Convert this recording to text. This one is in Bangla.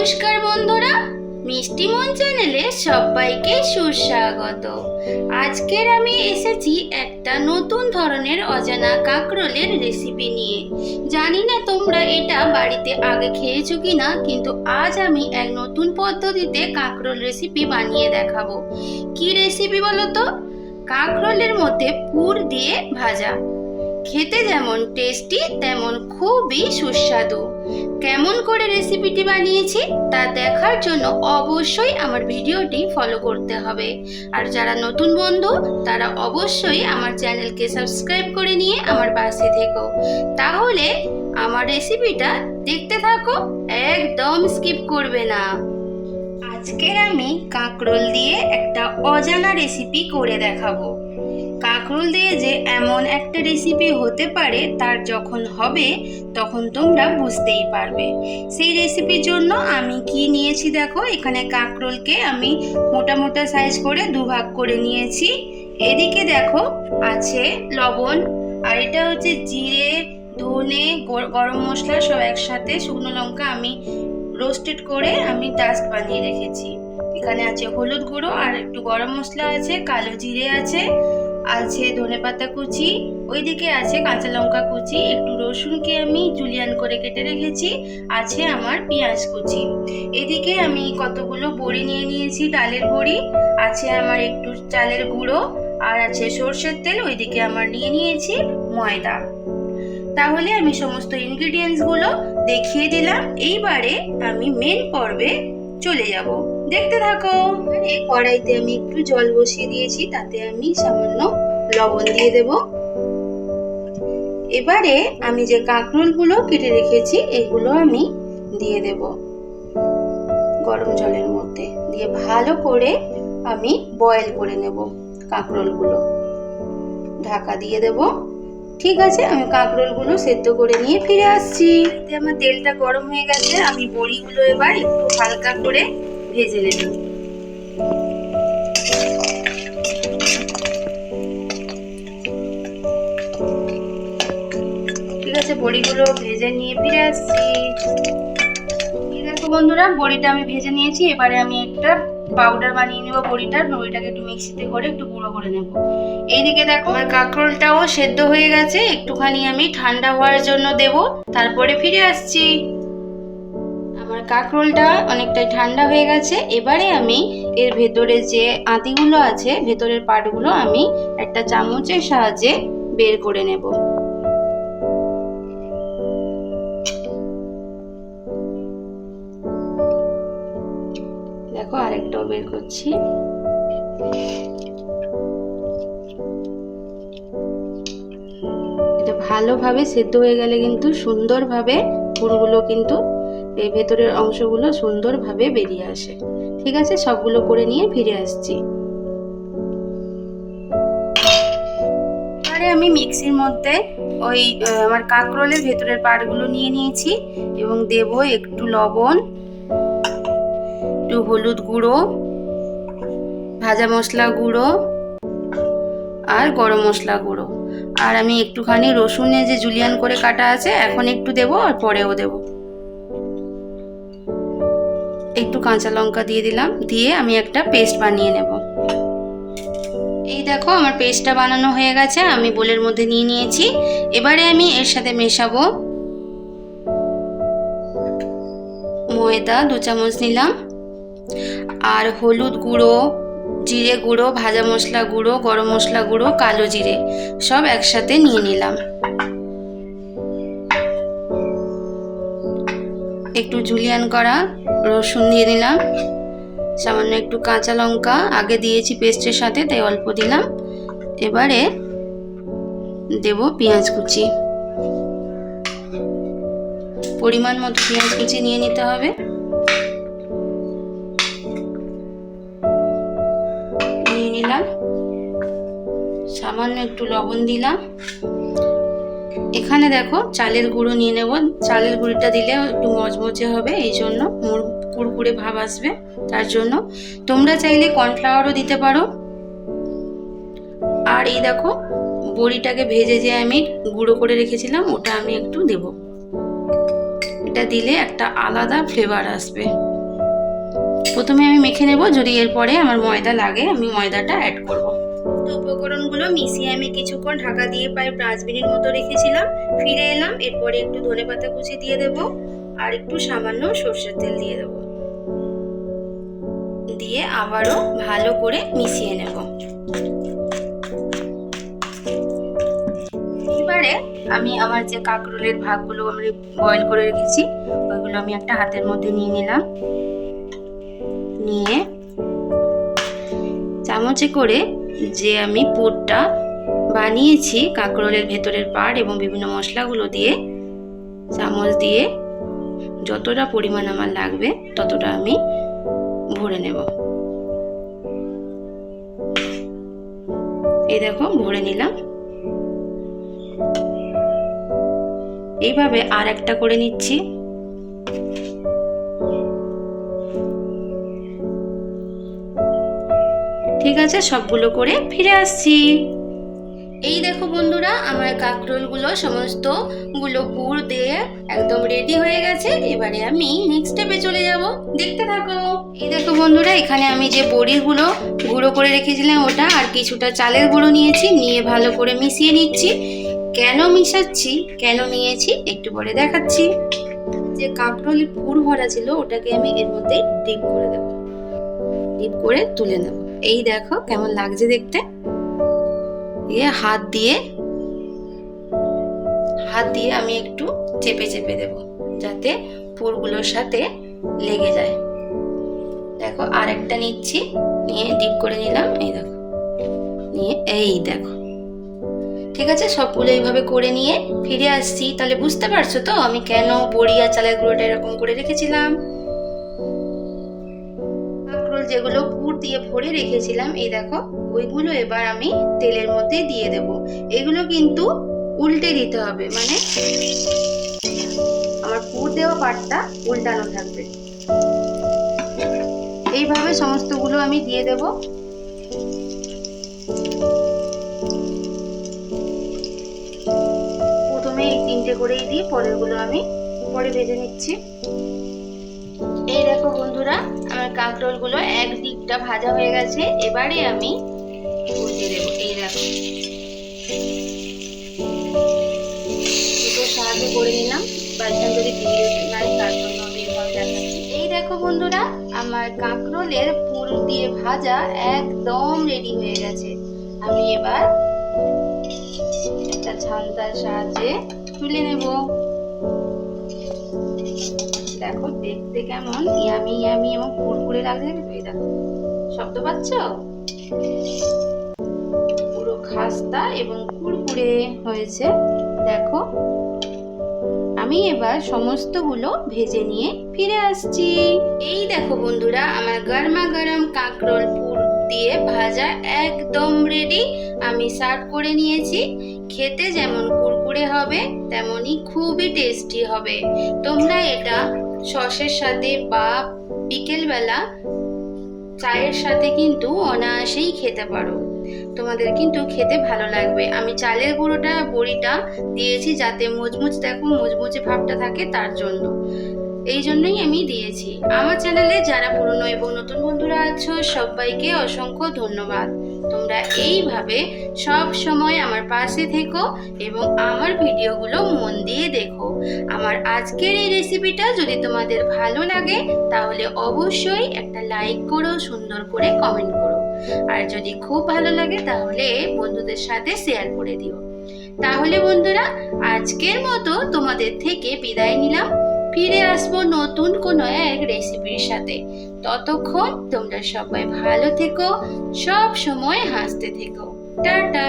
নমস্কার বন্ধুরা, মিষ্টি মন চ্যানেলে সবাইকে সুস্বাগত। আজকের আমি এসেছি একটা নতুন ধরনের অজানা কাঁকরোলের রেসিপি নিয়ে। জানি না তোমরা এটা বাড়িতে আগে খেয়েছো কি না কিন্তু আজ আমি এক নতুন পদ্ধতিতে কাঁকরোল রেসিপি বানিয়ে দেখাবো। কি রেসিপি বলো তো কাঁকরোলের মধ্যে পুর দিয়ে ভাজা। খেতে যেমন টেস্টি তেমন খুবই সুস্বাদু। কেমন করে রেসিপিটি বানিয়েছি তা দেখার জন্য অবশ্যই আমার ভিডিওটি ফলো করতে হবে। আর যারা নতুন বন্ধু, তারা অবশ্যই আমার চ্যানেলকে সাবস্ক্রাইব করে নিয়ে আমার পাশে থেকো। তাহলে আমার রেসিপিটা দেখতে থাকো, একদম স্কিপ করবে না। আজকের আমি কাঁকরোল দিয়ে একটা অজানা রেসিপি করে দেখাবো। কাঁকরোল দিয়ে যে এমন একটা রেসিপি হতে পারে, তার যখন হবে, তখন তোমরা বুঝতেই পারবে। সেই রেসিপির জন্য আমি কি নিয়েছি দেখো, এখানে কাঁকরোলকে আমি মোটা মোটা সাইজ করে দুভাগ করে নিয়েছি। এদিকে দেখো, আছে লবণ, আর এটা হচ্ছে জিরে, ধনে গরম মশলা সব একসাথে শুকনো লঙ্কা আমি রোস্টেড করে আমি ডাস্ট বানিয়ে রেখেছি। এখানে আছে হলুদ গুঁড়ো আর একটু গরম মশলা আছে, কালো জিরে আছে। আছে ধনেপাতা কুচি, ওইদিকে আছে কাঁচা লঙ্কা কুচি, একটু রসুনকে আমি জুলিয়ান করে কেটে রেখেছি, আছে আমার পেঁয়াজ কুচি। এদিকে আমি কতগুলো বড়ি নিয়ে নিয়েছি, ডালের বড়ি, আছে আমার একটু চালের গুঁড়ো, আর আছে সর্ষের তেল, ওইদিকে আমার নিয়ে নিয়েছি ময়দা। তাহলে আমি সমস্ত ইনগ্রিডিয়েন্টসগুলো দেখিয়ে দিলাম, এইবারে আমি মেন পর্বে চলে যাব। দেখতে থাকো। এবারে কড়াইতে আমি একটু জল বসিয়ে দিয়েছি, তাতে আমি সামান্য লবণ দিয়ে দেব। এবারে আমি যে কাঁকরোলগুলো কেটে রেখেছি, এগুলো আমি দিয়ে দেব গরম জলের মধ্যে। দিয়ে ভালো করে আমি বয়েল করে নেব কাঁকরোলগুলো। ঢাকা দিয়ে দেব। ঠিক আছে, আমি কাঁকরোলগুলো সেদ্ধ করে নিয়ে ফিরে আসছি। আমার তেলটা গরম হয়ে গেছে, আমি বড়িগুলো এবার একটু হালকা করে ভেজে নেব। ঠিক আছে, বড়িগুলো ভেজে নিয়ে ফিরে আসছি। ঠিক আছে বন্ধুরা, বড়িটা আমি ভেজে নিয়েছি। এবারে আমি একটা পাউডার বানিয়ে নেব বড়িটার। বড়িটাকে একটু মিক্সিতে করে একটু গুঁড়ো করে নেব। এইদিকে দেখো, আমার কাঁকরোলটাও সেদ্ধ হয়ে গেছে। একটুখানি আমি ঠান্ডা হওয়ার জন্য দেব। তারপরে ফিরে আসছি। কাঁকরোলটা অনেকটাই ঠান্ডা হয়ে গেছে। এবারে আমি এর ভেতরে যে আঁতিগুলো আছে, ভেতরের পাটগুলো আমি একটা চামচের সাহায্যে বের করে নেব। দেখো আরেকটাও বের করছি। এটা ভালোভাবে সেদ্ধ হয়ে গেলে কিন্তু সুন্দরভাবে পুরগুলো কিন্তু এই ভেতরের অংশগুলো সুন্দরভাবে বেরিয়ে আসে। ঠিক আছে, সবগুলো করে নিয়ে ফিরে আসছি। এবারে আমি মিক্সির মধ্যে ওই আমার কাঁকরোলের ভেতরের পাটগুলো নিয়ে নিয়েছি এবং দেব একটু লবণ, একটু হলুদ গুঁড়ো, ভাজা মশলা গুঁড়ো আর গরম মশলা গুঁড়ো। আর আমি একটুখানি রসুনে যে জুলিয়ান করে কাটা আছে, এখন একটু দেবো আর পরেও দেবো। একটু কাঁচা লঙ্কা দিয়ে দিলাম, দিয়ে আমি একটা পেস্ট বানিয়ে নেব। এই দেখো, আমার পেস্টটা বানানো হয়ে গেছে, আমি বোলের মধ্যে নিয়ে নিয়েছি। এবারে আমি এর সাথে মেশাবো ময়দা, দু চামচ নিলাম। আর হলুদ গুঁড়ো, জিরে গুঁড়ো, ভাজা মশলা গুঁড়ো, গরম মশলা গুঁড়ো, কালো জিরে, সব একসাথে নিয়ে নিলাম। একটু জুলিয়ান করা রসুন দিয়ে দিলাম। সামান্য একটু কাঁচা লঙ্কা, আগে দিয়েছি পেস্টের সাথে, তাই অল্প দিলাম। এবারে দেব পেঁয়াজ কুচি। পরিমাণ মতো পেঁয়াজ কুচি নিয়ে নিতে হবে। নিয়ে নিলাম। সামান্য একটু লবণ দিলাম। এখানে দেখো চালের গুঁড়ো নিয়ে নেব। চালের গুঁড়োটা দিলে একটু মচমচে হবে, এই জন্য কুড়কুড়ে ভাব আসবে। তার জন্য তোমরা চাইলে কর্নফ্লাওয়ারও দিতে পারো। আর এই দেখো বড়িটাকে ভেজে যে আমি গুঁড়ো করে রেখেছিলাম, ওটা আমি একটু দেব। এটা দিলে একটা আলাদা ফ্লেভার আসবে। প্রথমে আমি মেখে নেব, যদি এরপরে আমার ময়দা লাগে, আমি ময়দাটা অ্যাড করব। তো উপকরণগুলো মিশিয়ে আমি কিছুক্ষণ ঢাকা দিয়ে প্রায় পাঁচ মিনিট মতো রেখেছিলাম। ফিরে এলাম, এরপরে একটু ধনে পাতা কুচি দিয়ে দেব আর একটু সামান্য সর্ষের তেল দিয়ে দেব। দিয়ে আবারও ভালো করে মিশিয়ে নেব। এবারে আমি আমার যে কাঁকরোলের ভাগগুলো আমি বয়েল করে রেখেছি, ওইগুলো আমি একটা হাতের মধ্যে নিয়ে নিলাম। নিয়ে চামচে করে যে আমি পুরটা বানিয়েছি কাঁকরোলের ভেতরের পাড় এবং বিভিন্ন মশলাগুলো দিয়ে, চামচ দিয়ে যতটা পরিমাণ আমার লাগবে ততটা আমি ভরে নেব। এই দেখো, ভরে নিলাম। এইভাবে আর একটা করে নিচ্ছি। ঠিক আছে, সবগুলো করে ফিরে আসছি। এই দেখো বন্ধুরা, আমার কাঁকরোলগুলো সমস্তগুলো পুর দিয়ে একদম রেডি হয়ে গেছে। এবারে আমি নেক্সট স্টেপে চলে যাব। দেখতে থাকো। এই দেখো বন্ধুরা, এখানে আমি যে বড়িগুলো গুঁড়ো করে রেখেছিলাম, ওটা আর কিছুটা চালের গুঁড়ো নিয়েছি, নিয়ে ভালো করে মিশিয়ে নিচ্ছি। কেন মিশাচ্ছি, কেন নিয়েছি, একটু পরে দেখাচ্ছি। যে কাঁকরোলের পুর ভরা ছিল, ওটাকে আমি এর মধ্যে ডিপ করে দেব। ডিপ করে তুলে নেব। এই দেখো কেমন লাগছে দেখতে। দিয়ে হাত দিয়ে হাত দিয়ে আমি একটু চেপে চেপে দেব, যাতে পুরগুলোর সাথে লেগে যায়। দেখো আর একটা নিচ্ছি, নিয়ে ডিপ করে নিলাম, এই দেখো। নিয়ে এই দেখো। ঠিক আছে, সবগুলো এইভাবে করে নিয়ে ফিরে আসছি। তাহলে বুঝতে পারছ তো আমি কেন বড়ি আর চালের এরকম করে রেখেছিলাম? যেগুলো পুর দিয়ে ভরে রেখেছিলাম, এই দেখো, ওইগুলো এবার আমি তেলের মধ্যে দিয়ে দেব। এগুলো কিন্তু উল্টে দিতে হবে মানে আমার পুর দেওয়া পাটটা উল্টানো থাকবে। এইভাবে সমস্তগুলো আমি দিয়ে দেব। প্রথমে এই তিনটে করেই দিই পরেরগুলো আমি পরে ভেজে নিচ্ছি। এই দেখো বন্ধুরা আমার কাঁকরোলগুলো এক দিকটা ভাজা হয়ে গেছে, এবারে আমি উল্টে দেব, এই দেখো। দুটো সাহায্য করে নিলাম এভাবে দেখাচ্ছি। এই দেখো বন্ধুরা, আমার কাঁকরোলের পুর দিয়ে ভাজা একদম রেডি হয়ে গেছে। আমি এবার একটা ছান্তার সাহায্যে তুলে নেব। দেখো, দেখতে কেমন? ইয়ামি ইয়ামি এবং কুরকুরে লাগছে দেখো এই দেখো। শব্দ পাচ্ছ? পুরো খাস্তা এবং কুরকুরে হয়েছে। দেখো, আমি এবার সমস্তগুলো ভেজে নিয়ে ফিরে আসছি। এই দেখো বন্ধুরা, আমার গরমা গরম কাঁকরোল পুর দিয়ে ভাজা একদম রেডি আমি সার্ভ করে নিয়েছি। খেতে যেমন কুরকুরে হবে, তেমনই খুবই টেস্টি হবে। তোমরা এটা সসের সাথে বা বিকেলবেলা চায়ের সাথে কিন্তু অনায়াসেই খেতে পারো। তোমাদের কিন্তু খেতে ভালো লাগবে। আমি চালের গুঁড়োটা, বড়িটা দিয়েছি যাতে মুচমুচ দেখো মুচমুচে ভাবটা থাকে তার জন্য। এই জন্যই আমি দিয়েছি। আমার চ্যানেলে যারা পুরনো এবং নতুন বন্ধুরা আছো, সবাইকে অসংখ্য ধন্যবাদ। তোমরা এইভাবে সব সময় আমার পাশে থেকো এবং আমার ভিডিওগুলো মন দিয়ে দেখো। আমার আজকের এই রেসিপিটা যদি তোমাদের ভালো লাগে, তাহলে অবশ্যই একটা লাইক করো, সুন্দর করে কমেন্ট করো। আর যদি খুব ভালো লাগে, তাহলে বন্ধুদের সাথে শেয়ার করে দিও। তাহলে বন্ধুরা, আজকের মতো তোমাদের থেকে বিদায় নিলাম। ফিরে আসব নতুন কোনো এক রেসিপির সাথে। ততক্ষণ তোমরা সবাই ভালো থেকো সব সময় হাসতে থেকো। টাটা!